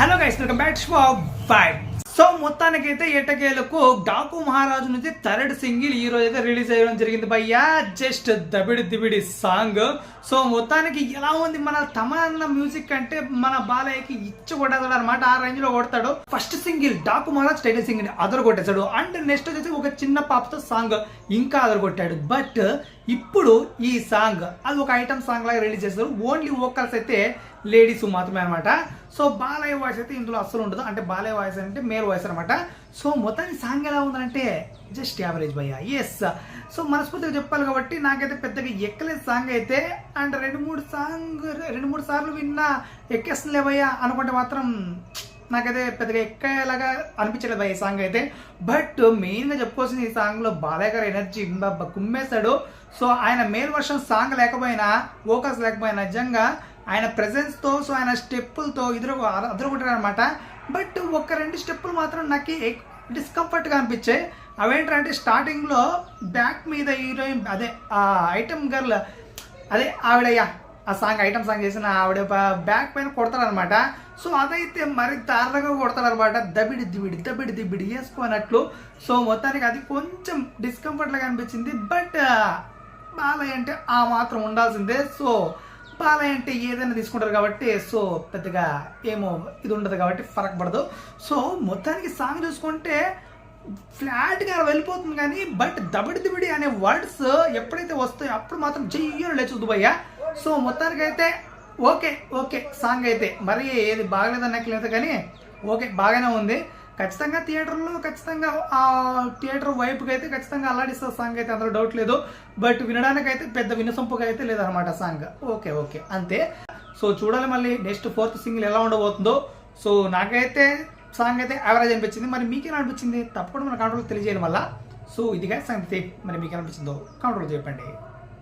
Hello guys welcome back to five so మొత్తానికైతే ఎటకేలకు డాకు మహారాజు నుంచి థర్డ్ సింగిల్ ఈ రోజు అయితే రిలీజ్ అయ్యడం జరిగింది భయ్యా. Just Dabidi Dibidi song so మొత్తానికి ఎలా ఉంది మన తమన్న మ్యూజిక్ అంటే మన బాలయ్యకి ఇచ్చి కొట్టేస్తాడు అనమాట ఆ రేంజ్లో కొడతాడు. First single Daaku Maharaj title single అదరు కొట్టేశాడు అండ్ నెక్స్ట్ వచ్చేసి ఒక చిన్న పాపతో సాంగ్ ఇంకా అదరు కొట్టాడు. బట్ ఇప్పుడు ఈ సాంగ్ అది ఒక ఐటమ్ సాంగ్ లాగా రిలీజ్ చేస్తారు. ఓన్లీ వోకల్స్ అయితే లేడీస్ మాత్రమే అనమాట సో బాలయ్య వాయిస్ అయితే ఇందులో అస్సలు ఉండదు. అంటే బాలయ్య వాయిస్ అంటే మేల్ వాయిస్ అనమాట సో మొత్తానికి సాంగ్ ఎలా ఉందంటే జస్ట్ యావరేజ్ భయ్య. ఎస్ సో మనస్ఫూర్తిగా చెప్పాలి కాబట్టి నాకైతే పెద్దగా ఎక్కలేదు సాంగ్ అయితే. అండ్ రెండు మూడు సాంగ్ రెండు మూడు సార్లు విన్నా ఎక్కేస్తుందిలే భయ్య అనుకుంటే మాత్రం నాకైతే పెద్దగా ఎక్కేలాగా అనిపించలేదు ఈ సాంగ్ అయితే. బట్ మెయిన్గా చెప్పుకోవాల్సింది ఈ సాంగ్లో బాలయ్య ఎనర్జీ ఎనర్జీ కుమ్మేశాడు. సో ఆయన మేల్ వర్షన్ సాంగ్ లేకపోయినా ఫోకస్ లేకపోయినా నిజంగా ఆయన ప్రెజెన్స్తో సో ఆయన స్టెప్పులతో ఇద్దరు అదరగొట్టారు అనమాట బట్ ఒక్క రెండు స్టెప్పులు మాత్రం నాకు డిస్కంఫర్ట్గా అనిపించాయి అవేంటంటే స్టార్టింగ్లో బ్యాక్ మీద హీరోయిన్ అదే ఆ ఐటమ్ గర్ల్ అదే ఆవిడయ్యా ఆ సాంగ్ ఐటమ్ సాంగ్ చేసిన ఆవిడ బ్యాక్ పైన కొడతారనమాట సో అదైతే మరి దారుణంగా కొడతారనమాట దబిడి దిబిడి దబిడి దిబిడి వేసుకున్నట్లు. సో మొత్తానికి అది కొంచెం డిస్కంఫర్ట్లాగా అనిపించింది. బట్ బాలయ్య అంటే ఆ మాత్రం ఉండాల్సిందే. సో బాలయ్య అంటే ఏదైనా తీసుకుంటారు కాబట్టి సో పెద్దగా ఏమో ఇది ఉండదు కాబట్టి ఫరక్ పడదు సో మొత్తానికి సాంగ్ చూసుకుంటే ఫ్లాట్గా వెళ్ళిపోతుంది కానీ బట్ దబిడి దిబిడి అనే వర్డ్స్ ఎప్పుడైతే వస్తాయో అప్పుడు మాత్రం చెయ్యను లేచుద్దు భయ్య సో మొత్తానికి అయితే ఓకే ఓకే సాంగ్ అయితే. మరి ఏది బాగలేదని కానీ ఓకే బాగానే ఉంది. ఖచ్చితంగా థియేటర్లో ఖచ్చితంగా ఆ థియేటర్ వైపుకి అయితే ఖచ్చితంగా అల్లాడిస్తా సాంగ్ అయితే అందులో డౌట్ లేదు. బట్ వినడానికి అయితే పెద్ద వినసొంపుగా అయితే లేదనమాట సాంగ్ ఓకే ఓకే అంతే. సో చూడాలి మళ్ళీ నెక్స్ట్ ఫోర్త్ సింగిల్ ఎలా ఉండబోతుందో. సో నాకైతే సాంగ్ అయితే యావరేజ్ అనిపించింది. మరి మీకేలా అనిపించింది? తప్పకుండా మన కాంట్రోల్ తెలియజేయడం వల్ల సో ఇదిగా సంగతి. మరి మీకు అనిపించిందో కాంట్రోల్ చెప్పండి.